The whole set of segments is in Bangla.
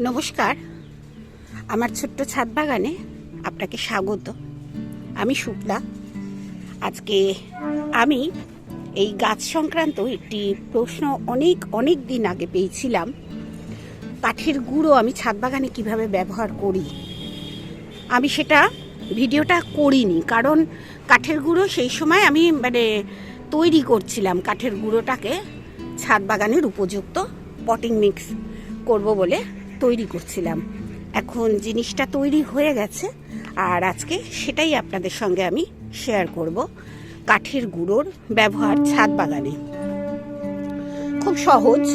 নমস্কার। আমার ছোট্ট ছাদ বাগানে আপনাকে স্বাগত। আমি শুক্লা আজকে আমি এই গাছ সংক্রান্ত একটি প্রশ্ন অনেক অনেক দিন আগে পেয়েছিলাম। কাঠের গুঁড়ো আমি ছাদ বাগানে কীভাবে ব্যবহার করি? আমি সেটা ভিডিওটা করিনি, কারণ কাঠের গুঁড়ো সেই সময় আমি মানে তৈরি করছিলাম কাঠের গুঁড়োটাকে। ছাদ বাগানের উপযুক্ত পটিং মিক্স করব বলে তৈরি করছিলাম। এখন জিনিসটা তৈরি হয়ে গেছে, আর আজকে সেটাই আপনাদের সঙ্গে আমি শেয়ার করব। কাঠের গুঁড়োর ব্যবহার ছাদ বাগানে। খুব সহজ।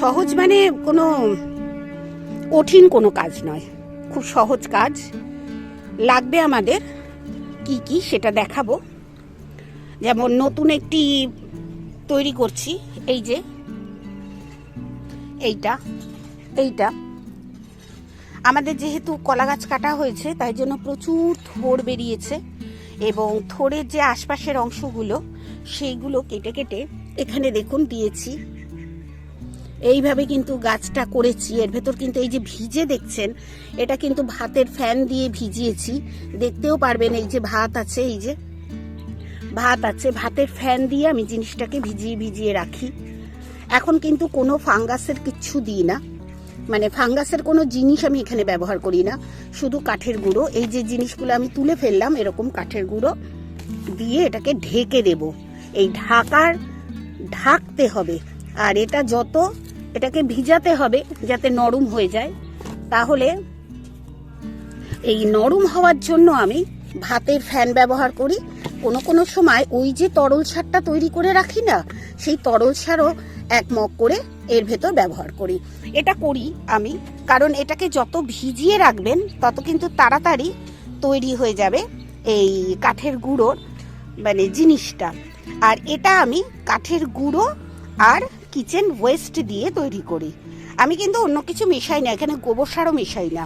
সহজ মানে কোনো কঠিন কোনো কাজ নয়। খুব সহজ কাজ। লাগবে আমাদের কি কি সেটা দেখাবো। যেমন নতুন একটি তৈরি করছি, এই যে, এইটা। এইটা। আমাদের যেহেতু কলা গাছ কাটা হয়েছে, তাই জন্য প্রচুর থোর বেরিয়েছে এবং থোরের যে আশপাশের অংশগুলো, সেইগুলো কেটে কেটে এখানে দেখুন দিয়েছি। এইভাবে কিন্তু গাছটা করেছি। এর ভেতর কিন্তু এই যে ভিজে দেখছেন, এটা কিন্তু ভাতের ফ্যান দিয়ে ভিজিয়েছি। দেখতেও পারবেন এই যে ভাত আছে, এই যে ভাত আছে। ভাতের ফ্যান দিয়ে আমি জিনিসটাকে ভিজিয়ে ভিজিয়ে রাখি। এখন কিন্তু কোনো ফাঙ্গাসের কিচ্ছু দিই না। মানে ফাঙ্গাসের কোনো জিনিস আমি এখানে ব্যবহার করি না। শুধু কাঠের গুঁড়ো। এই যে জিনিসগুলো আমি তুলে ফেললাম, এরকম কাঠের গুঁড়ো দিয়ে এটাকে ঢেকে দেব। এই ঢাকার ঢাকতে হবে। আর এটা যত এটাকে ভিজাতে হবে যাতে নরম হয়ে যায়, তাহলে এই নরম হওয়ার জন্য আমি ভাতের ফ্যান ব্যবহার করি। কোনো কোনো সময় ওই যে তরল সারটা তৈরি করে রাখি না, সেই তরল সারও এক মগ করে এর ভেতর ব্যবহার করি। এটা করি আমি, কারণ এটাকে যত ভিজিয়ে রাখবেন, তত কিন্তু তাড়াতাড়ি তৈরি হয়ে যাবে এই কাঠের গুঁড়োর মানে জিনিসটা। আর এটা আমি কাঠের গুঁড়ো আর কিচেন ওয়েস্ট দিয়ে তৈরি করি। আমি কিন্তু অন্য কিছু মেশাই না, এখানে গোবর সারও মেশাই না।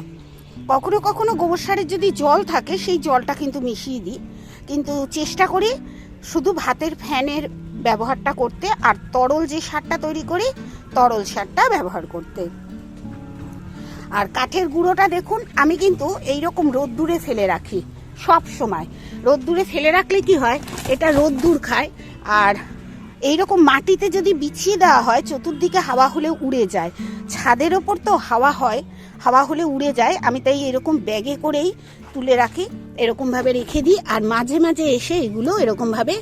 কখনো কখনো গোবর সারের যদি জল থাকে, সেই জলটা কিন্তু মিশিয়ে দিই। কিন্তু চেষ্টা করি শুধু ভাতের ফ্যানের ব্যবহারটা করতে আর তরল যে সারটা তৈরি করি, তরল সারটা ব্যবহার করতে। আর কাঠের গুঁড়োটা দেখুন, আমি কিন্তু এই রকম রোদ্দুরে ফেলে রাখি সব সময়। রোদ্দুরে ফেলে রাখলে কি হয়, এটা রোদ্দুর খায় আর এই রকম মাটিতে যদি বিছিয়ে দেওয়া হয়, চতুর্দিকে হাওয়া হলে উড়ে যায়। ছাদের ওপর তো হাওয়া হয়, হাওয়া হলে উড়ে যায়, আমি তাই এরকম ব্যাগে করেই তুলে রাখি, এরকমভাবে রেখে দিই, আর মাঝে মাঝে এসে এগুলো এরকমভাবে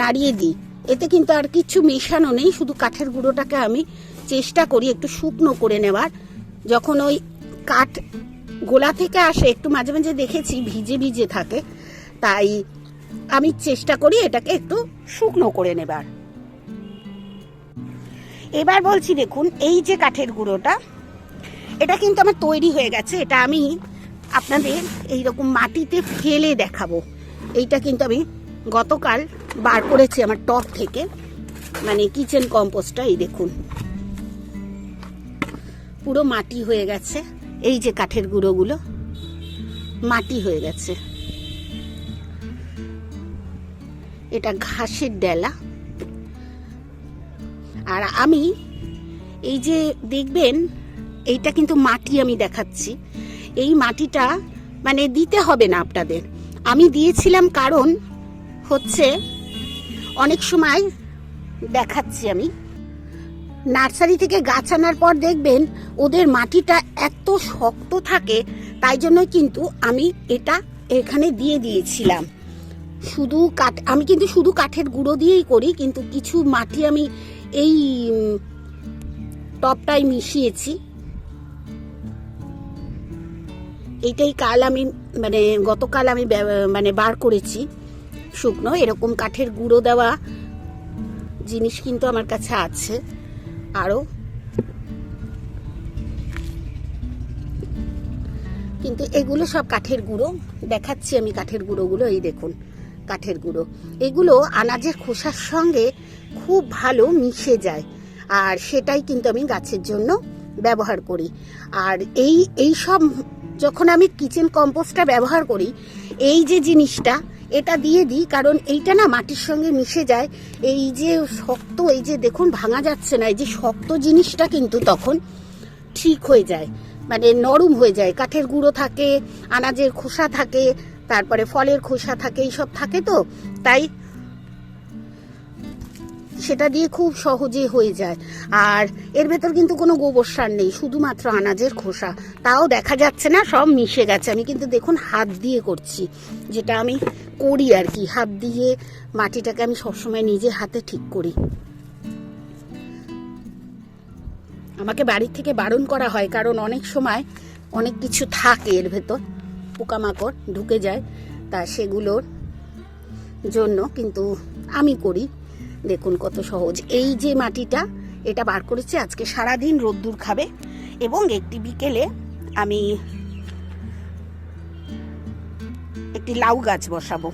নাড়িয়ে দিই। এতে কিন্তু আর কিছু মেশানো নেই, শুধু কাঠের গুঁড়োটাকে আমি চেষ্টা করি একটু শুকনো করে নেওয়ার। যখন ওই কাঠ গোলা থেকে আসে, একটু মাঝে মাঝে দেখেছি ভিজে ভিজে থাকে, তাই আমি চেষ্টা করি এটাকে একটু শুকনো করে নেবার। এবার বলছি, দেখুন, এই যে কাঠের গুঁড়োটা, এটা কিন্তু আমার তৈরি হয়ে গেছে, এটা আমি আপনাদের এই রকম মাটিতে ফেলে দেখাবো। এইটা কিন্তু আমি গতকাল বার করেছি আমার টপ থেকে। মানে কিচেন কম্পোস্টটা এই দেখুন। পুরো মাটি হয়ে গেছে। এই যে কাঠের গুঁড়োগুলো, মাটি হয়ে গেছে। এটা ঘাসের ডেলা। আর আমি এই যে দেখবেন, এইটা কিন্তু মাটি আমি দেখাচ্ছি। এই মাটিটা মানে দিতে হবে না আপনাদের। আমি দিয়েছিলাম কারণ হচ্ছে অনেক সময় দেখাচ্ছি আমি। নার্সারি থেকে গাছ আনার পর দেখবেন ওদের মাটিটা এত শক্ত থাকে তাই জন্য কিন্তু আমি এটা এখানে দিয়ে দিয়েছিলাম। শুধু কাঠ আমি কিন্তু শুধু কাঠের গুঁড়ো দিয়েই করি কিন্তু কিছু মাটি আমি এই উম, টপটাই মিশিয়েছি। এইটাই কাল আমি মানে গতকাল আমি মানে বার করেছি শুকনো। এরকম কাঠের গুঁড়ো দেওয়া জিনিস কিন্তু আমার কাছে আছে। আরও কিন্তু এগুলো সব কাঠের গুঁড়ো। দেখাচ্ছি আমি কাঠের গুঁড়োগুলো, এই দেখুন, কাঠের গুঁড়ো। এগুলো আনাজের খোসার সঙ্গে খুব ভালো মিশে যায়। আর সেটাই কিন্তু আমি গাছের জন্য ব্যবহার করি। আর এই এই সব যখন আমি কিচেন কম্পোস্টটা ব্যবহার করি, এই যে জিনিসটা, এটা দিয়ে দিই, কারণ এইটা না মাটির সঙ্গে মিশে যায়। এই যে শক্ত, এই যে দেখুন, ভাঙা যাচ্ছে না, এই যে শক্ত জিনিসটা কিন্তু তখন ঠিক হয়ে যায় মানে নরম হয়ে যায়। কাঠের গুঁড়ো থাকে, আনাজের খোসা থাকে, তারপরে ফলের খোসা থাকে, এইসব থাকে তো, তাই সেটা দিয়ে খুব সহজে হয়ে যায়। আর এর ভেতর কিন্তু কোনো গোবর সার নেই, শুধুমাত্র আনাজের খোসা। তাও দেখা যাচ্ছে না, সব মিশে গেছে। আমি কিন্তু দেখুন হাত দিয়ে করছি, যেটা আমি করি আর কি। হাত দিয়ে মাটিটাকে আমি সবসময় নিজে হাতে ঠিক করি। আমাকে বাড়ির থেকে বারণ করা হয়, কারণ অনেক সময় অনেক কিছু থাকে এর ভেতর। পোকামাকড় ঢুকে যায়, তা সেগুলোর জন্য কিন্তু আমি করি। দেখুন কত সহজ। এই যে মাটিটা, এটা বার করেছি, আজকে সারাদিন রোদ্দুর খাবে এবং একটি বিকেলে আমি একটি লাউ গাছ বসাবো।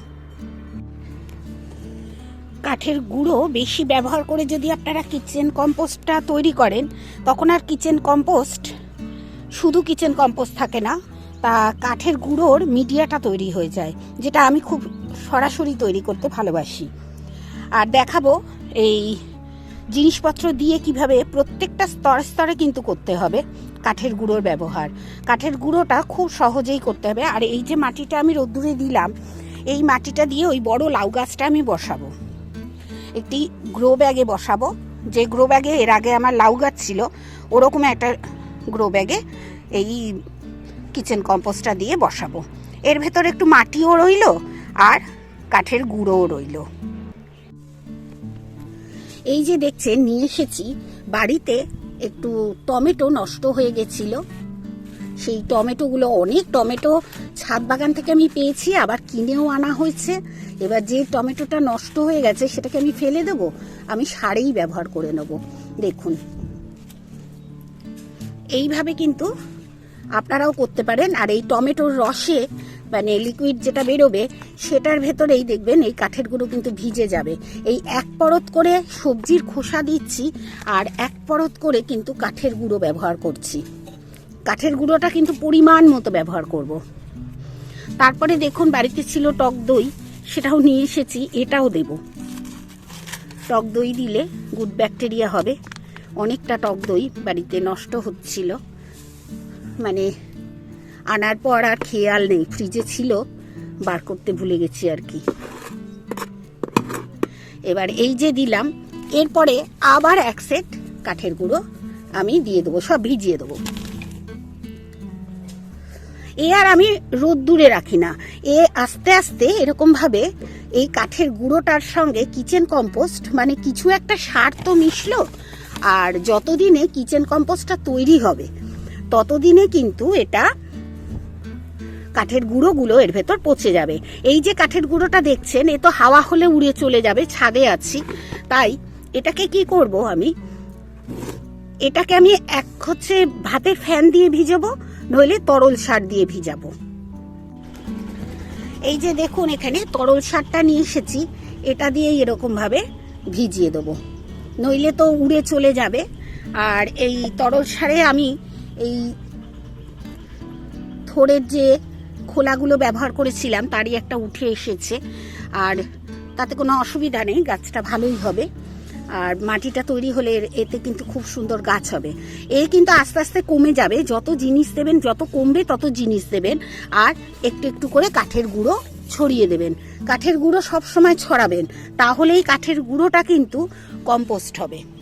কাঠের গুঁড়ো বেশি ব্যবহার করে যদি আপনারা কিচেন কম্পোস্টটা তৈরি করেন, তখন আর কিচেন কম্পোস্ট, শুধু কিচেন কম্পোস্ট থাকে না, তা কাঠের গুঁড়োর মিডিয়াটা তৈরি হয়ে যায়, যেটা আমি খুব সরাসরি তৈরি করতে ভালোবাসি। আর দেখাবো এই জিনিসপত্র দিয়ে কীভাবে প্রত্যেকটা স্তরে স্তরে কিন্তু করতে হবে কাঠের গুঁড়োর ব্যবহার। কাঠের গুঁড়োটা খুব সহজেই করতে হবে। আর এই যে মাটিটা আমি রোদ্দুরে দিলাম, এই মাটিটা দিয়ে ওই বড় লাউ গাছটা আমি বসাবো। একটি গ্রো ব্যাগে বসাবো। যে গ্রো ব্যাগে এর আগে আমার লাউ গাছ ছিল, ওরকম একটা গ্রো ব্যাগে এই কিচেন কম্পোস্টটা দিয়ে বসাবো। এর ভেতর একটু মাটিও রইল আর কাঠের গুঁড়োও রইল। এই যে দেখছেন, নিয়ে এসেছি। বাড়িতে একটু টমেটো নষ্ট হয়ে গেছিল। সেই টমেটোগুলো, অনেক টমেটো ছাদ বাগান থেকে আমি পেয়েছি, আবার কিনেও আনা হয়েছে। এবার যে টমেটোটা নষ্ট হয়ে গেছে, সেটাকে আমি ফেলে দেবো। আমি সারেই ব্যবহার করে নেব। দেখুন। এইভাবে কিন্তু আপনারাও করতে পারেন। আর এই টমেটোর রসে মানে লিকুইড যেটা বেরোবে, সেটার ভেতরেই দেখবেন এই কাঠের গুঁড়ো কিন্তু ভিজে যাবে। এই এক পরত করে সবজির খোসা দিচ্ছি আর এক পরত করে কিন্তু কাঠের গুঁড়ো ব্যবহার করছি। কাঠের গুঁড়োটা কিন্তু পরিমাণ মতো ব্যবহার করব। তারপরে দেখুন, বাড়িতে ছিল টক দই, সেটাও নিয়ে এসেছি, এটাও দেব। টক দই দিলে গুড ব্যাকটেরিয়া হবে। অনেকটা টক দই বাড়িতে নষ্ট হচ্ছিল। মানে আনার পর আর খেয়াল নেই, ফ্রিজে ছিল, বার করতে ভুলে গেছি আর কি। এবার এই যে দিলাম, এরপরে আবার এক সেট কাঠের গুঁড়ো আমি দিয়ে দেবো, সব ভিজিয়ে দেবো। এ আর আমি রোদ্দুরে রাখি না, এ আস্তে আস্তে এরকম ভাবে এই কাঠের গুঁড়োটার সঙ্গে কিচেন কম্পোস্ট মানে কিছু একটা সার তো মিশলো, আর যতদিনে কিচেন কম্পোস্টটা তৈরি হবে, ততদিনে কিন্তু এটা কাঠের গুঁড়োগুলো এর ভেতর পচে যাবে। এই যে কাঠের গুঁড়োটা দেখছেন, এ তো হাওয়া হলে উড়ে চলে যাবে, ছাদে আছি। তাই এটাকে কি করব আমি? এটাকে আমি এক হচ্ছে ভাতের ফ্যান দিয়ে ভিজাবো, নইলে তরল সার দিয়ে ভিজাবো। এই যে দেখুন এখানে তরল সারটা নিয়ে এসেছি, এটা দিয়ে এরকম ভাবে ভিজিয়ে দেবো। নইলে তো উড়ে চলে যাবে। আর এই তরল সারে আমি এই থোড়ের যে খোলাগুলো ব্যবহার করেছিলাম, তারই একটা উঠে এসেছে। আর তাতে কোনো অসুবিধা নেই, গাছটা ভালোই হবে। আর মাটিটা তৈরি হলে এতে কিন্তু খুব সুন্দর গাছ হবে। এ কিন্তু আস্তে আস্তে কমে যাবে, যত জিনিস দেবেন, যত কমবে তত জিনিস দেবেন। আর একটু একটু করে কাঠের গুঁড়ো ছড়িয়ে দেবেন। কাঠের গুঁড়ো সব সময় ছড়াবেন, তাহলেই কাঠের গুঁড়োটা কিন্তু কম্পোস্ট হবে।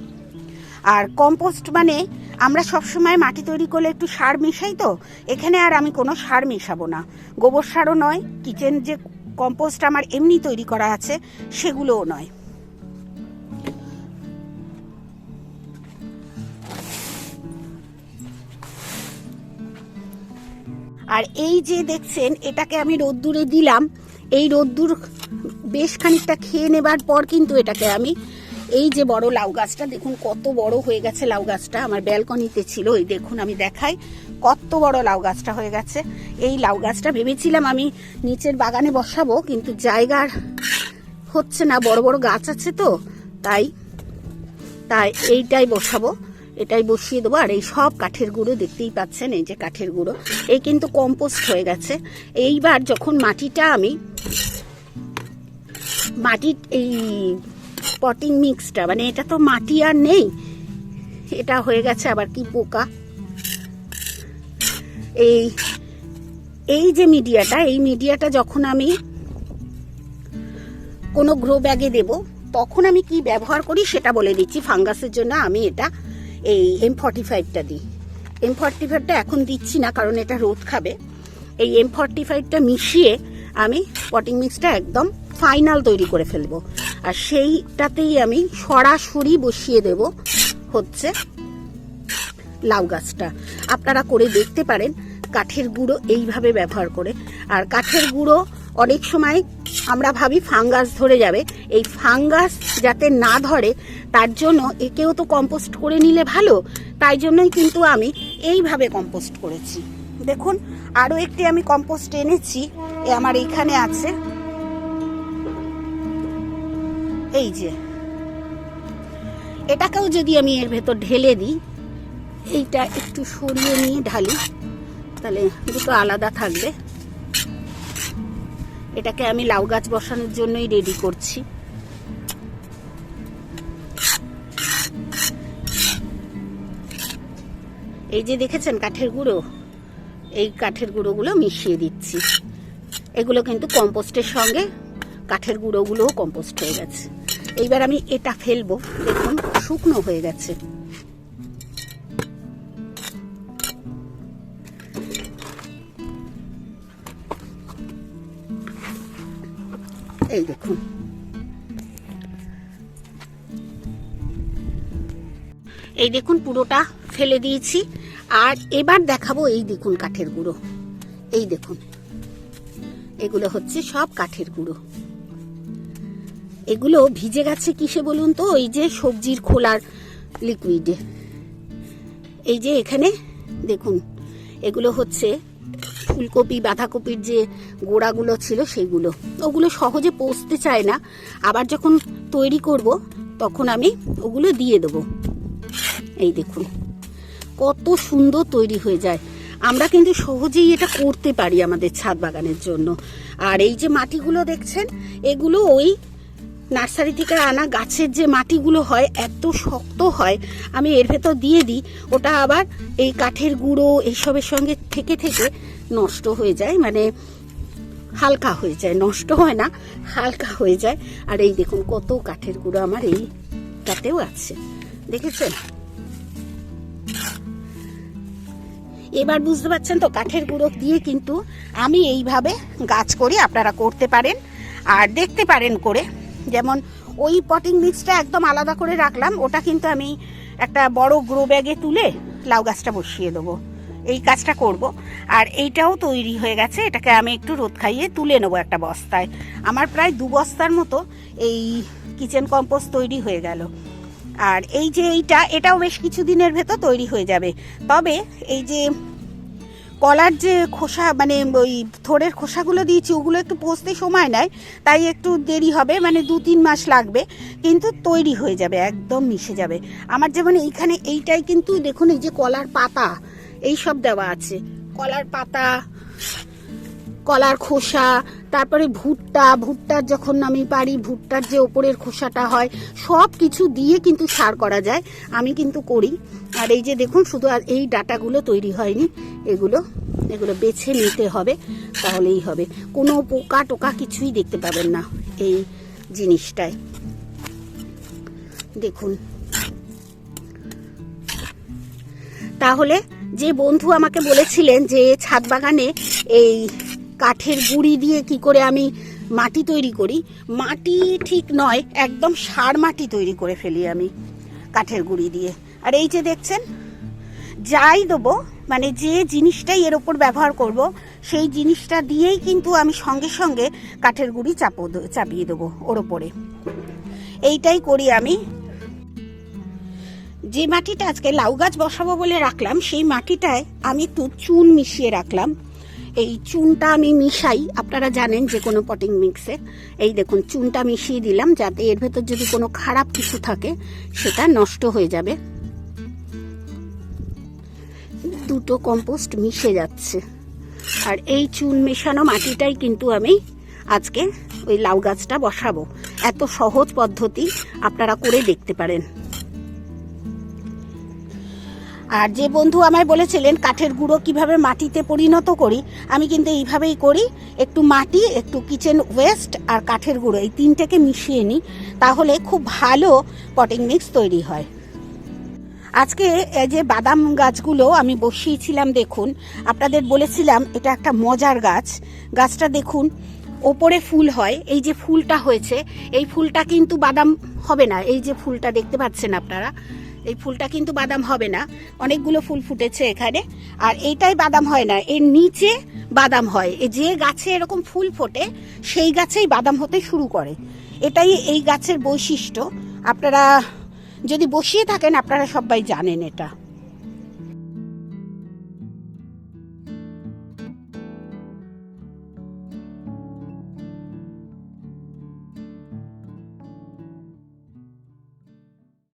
আর কম্পোস্ট মানে আমরা সবসময় মাটি তৈরি করলে একটু সার মেশাই তো? এখানে আর আমি কোনো সার মেশাবো না। গোবর সারও নয় কিচেন যে কম্পোস্ট আমার এমনি তৈরি করা আছে, সেগুলোও নয়। আর এই যে দেখছেন, এটাকে আমি রোদ্দুরে দিলাম। এই রোদ্দুর বেশ খানিকটা খেয়ে নেবার পর কিন্তু এটাকে আমি এই যে বড় লাউ গাছটা, দেখুন কত বড় হয়ে গেছে লাউ গাছটা। আমার ব্যালকনিতে ছিল, এই দেখুন আমি দেখাই। কত বড় লাউ গাছটা হয়ে গেছে। এই লাউ গাছটা ভেবেছিলাম আমি নিচের বাগানে বসাবো, কিন্তু জায়গার হচ্ছে না, বড় বড় গাছ আছে তো, তাই তাই এইটাই বসাবো। এটাই বসিয়ে দেবো, আর এই সব কাঠের গুঁড়ো দেখতেই পাচ্ছেন, এই যে কাঠের গুঁড়ো। এই কিন্তু কম্পোস্ট হয়ে গেছে। এইবার যখন মাটিটা আমি, মাটির এই পটিং মিক্সটা মানে এটা তো মাটি আর নেই। এটা হয়ে গেছে আবার কি পোকা। এই এই যে মিডিয়াটা, এই মিডিয়াটা যখন আমি কোনো গ্রো ব্যাগে দেব, তখন আমি কি ব্যবহার করি সেটা বলে দিচ্ছি। ফাঙ্গাসের জন্য আমি এটা এই এম ফর্টি ফাইভটা দিই। এম ফর্টি ফাইভটা এখন দিচ্ছি না, কারণ এটা রোদ খাবে। এই এম ফর্টি ফাইভটা মিশিয়ে আমি পটিং মিক্সটা একদম ফাইনাল তৈরি করে ফেলব। আর সেইটাতেই আমি সরাসরি বসিয়ে দেব হচ্ছে লাউ গাছটা। আপনারা করে দেখতে পারেন কাঠের গুঁড়ো এইভাবে ব্যবহার করে। আর কাঠের গুঁড়ো অনেক সময় আমরা ভাবি ফাঙ্গাস ধরে যাবে। এই ফাঙ্গাস যাতে না ধরে, তার জন্য একেও তো কম্পোস্ট করে নিলে ভালো। তাই জন্যই কিন্তু আমি এইভাবে কম্পোস্ট করেছি। দেখুন, আরও একটি আমি কম্পোস্ট এনেছি। এ আমার এইখানে আছে। এই যে, এটাকেও যদি আমি এর ভেতর ঢেলে দিই, এইটা একটু সরিয়ে নিয়ে ঢালি, তাহলে দুটো আলাদা থাকবে। এটাকে আমি লাউ গাছ বসানোর জন্যই রেডি করছি। এই যে দেখেছেন কাঠের গুঁড়ো? এই কাঠের গুঁড়োগুলো মিশিয়ে দিচ্ছি। এগুলো কিন্তু কম্পোস্টের সঙ্গে কাঠের গুঁড়োগুলোও কম্পোস্ট হয়ে গেছে। এইবার আমি এটা ফেলব। দেখুন, শুকনো হয়ে গেছে। এই দেখুন। এই দেখুন, পুরোটা ফেলে দিয়েছি। আর এবার দেখাবো এই দেখুন কাঠের গুঁড়ো। এই দেখুন। এগুলো হচ্ছে সব কাঠের গুঁড়ো। এগুলো ভিজে গেছে কিসে বলুন তো? ওই যে সবজির খোলার লিকুইডে এই যে এখানে, দেখুন, এগুলো হচ্ছে ফুলকপি, বাঁধাকপির যে গোড়াগুলো ছিল সেগুলো। ওগুলো সহজে পচতে চায় না। আবার যখন তৈরি করব, তখন আমি ওগুলো দিয়ে দেবো। এই দেখুন, কত সুন্দর তৈরি হয়ে যায়। আমরা কিন্তু সহজেই এটা করতে পারি আমাদের ছাদ বাগানের জন্য। আর এই যে মাটিগুলো দেখছেন, এগুলো ওই নার্সারি থেকে আনা গাছের যে মাটিগুলো হয়, এত শক্ত হয়, আমি এর ভেতর দিয়ে দিই, ওটা আবার এই কাঠের গুঁড়ো এইসবের সঙ্গে থেকে থেকে নষ্ট হয়ে যায় মানে হালকা হয়ে যায়, নষ্ট হয় না, হালকা হয়ে যায়। আর এই দেখুন কত কাঠের গুঁড়ো আমার এইটাতেও আছে, দেখেছেন? এবার বুঝতে পারছেন তো, কাঠের গুঁড়ো দিয়ে কিন্তু আমি এইভাবে গাছ করি আপনারা করতে পারেন, আর দেখতে পারেন করে যেমন ওই পটিং মিক্সটা একদম আলাদা করে রাখলাম, ওটা কিন্তু আমি একটা বড় গ্রো ব্যাগে তুলে লাউ গাছটা বসিয়ে দেবো। এই কাজটা করব। আর এইটাও তৈরি হয়ে গেছে, এটাকে আমি একটু রোদ খাইয়ে তুলে নেব একটা বস্তায়। আমার প্রায় দু বস্তার মতো এই কিচেন কম্পোস্ট তৈরি হয়ে গেল। আর এই যে এইটা, এটাও বেশ কিছুদিনের ভেতর তৈরি হয়ে যাবে। তবে এই যে কলার যে খোসা মানে ওই থোড়ের খোসাগুলো দিয়েছি, ওগুলো একটু পচতে সময় নেয়, তাই একটু দেরি হবে মানে দু তিন মাস লাগবে, কিন্তু তৈরি হয়ে যাবে, একদম মিশে যাবে। আমার যেমন এইখানে এইটাই কিন্তু দেখুন, এই যে কলার পাতা, এই সব দেওয়া আছে। কলার পাতা কলার খোসা, তারপরে ভুট্টা, ভুট্টার যখন আমি পারি, ভুট্টার যে ওপরের খোসাটা হয় সব কিছু দিয়ে কিন্তু সার করা যায়, আমি কিন্তু করি। আর এই যে দেখুন, শুধু আর এই ডাটাগুলো তৈরি হয়নি, এগুলো এগুলো বেছে নিতে হবে, তাহলেই হবে। কোনো পোকা টোকা কিছুই দেখতে পাবেন না এই জিনিসটায়। দেখুন। তাহলে যে বন্ধু আমাকে বলেছিলেন যে ছাদ বাগানে এই কাঠের গুঁড়ি দিয়ে কি করে আমি মাটি তৈরি করি? মাটি ঠিক নয়, একদম সার মাটি তৈরি করে ফেলি আমি কাঠের গুঁড়ি দিয়ে। আর এই যে দেখছেন, যাই দেবো মানে যে জিনিসটাই এর ওপর ব্যবহার করব, সেই জিনিসটা দিয়েই কিন্তু আমি সঙ্গে সঙ্গে কাঠের গুঁড়ি চাপো, চাপিয়ে দেবো ওর ওপরে। এইটাই করি আমি। যে মাটিটা আজকে লাউ গাছ বসাবো বলে রাখলাম, সেই মাটিটায় আমি একটু চুন মিশিয়ে রাখলাম। এই চুনটা আমি মিশাই, আপনারা জানেন যে কোনো পটিং মিক্সে এই দেখুন, চুনটা মিশিয়ে দিলাম যাতে এর ভেতর যদি কোনো খারাপ কিছু থাকে, সেটা নষ্ট হয়ে যাবে। দুটো কম্পোস্ট মিশে যাচ্ছে। আর এই চুন মেশানো মাটিটাই কিন্তু আমি আজকে ওই লাউ গাছটা বসাবো। এত সহজ পদ্ধতি আপনারা করে দেখতে পারেন। আর যে বন্ধু আমায় বলেছিলেন, কাঠের গুঁড়ো কীভাবে মাটিতে পরিণত করি? আমি কিন্তু এইভাবেই করি। একটু মাটি, একটু কিচেন ওয়েস্ট আর কাঠের গুঁড়ো, এই তিনটাকে মিশিয়ে নিই, তাহলে খুব ভালো পটিং মিক্স তৈরি হয়। আজকে এই যে বাদাম গাছগুলো আমি বসিয়েছিলাম, দেখুন, আপনাদের বলেছিলাম এটা একটা মজার গাছ। গাছটা দেখুন, ওপরে ফুল হয়, এই যে ফুলটা হয়েছে, এই ফুলটা কিন্তু বাদাম হবে না, এই যে ফুলটা দেখতে পাচ্ছেন আপনারা এই ফুলটা কিন্তু বাদাম হবে না। অনেকগুলো ফুল ফুটেছে এখানে। আর এইটাই বাদাম হয় না, এর নিচে বাদাম হয়। যে গাছে এরকম ফুল ফোটে, সেই গাছেই বাদাম হতে শুরু করে। এটাই এই গাছের বৈশিষ্ট্য। আপনারা যদি বসিয়ে থাকেন, আপনারা সবাই জানেন এটা।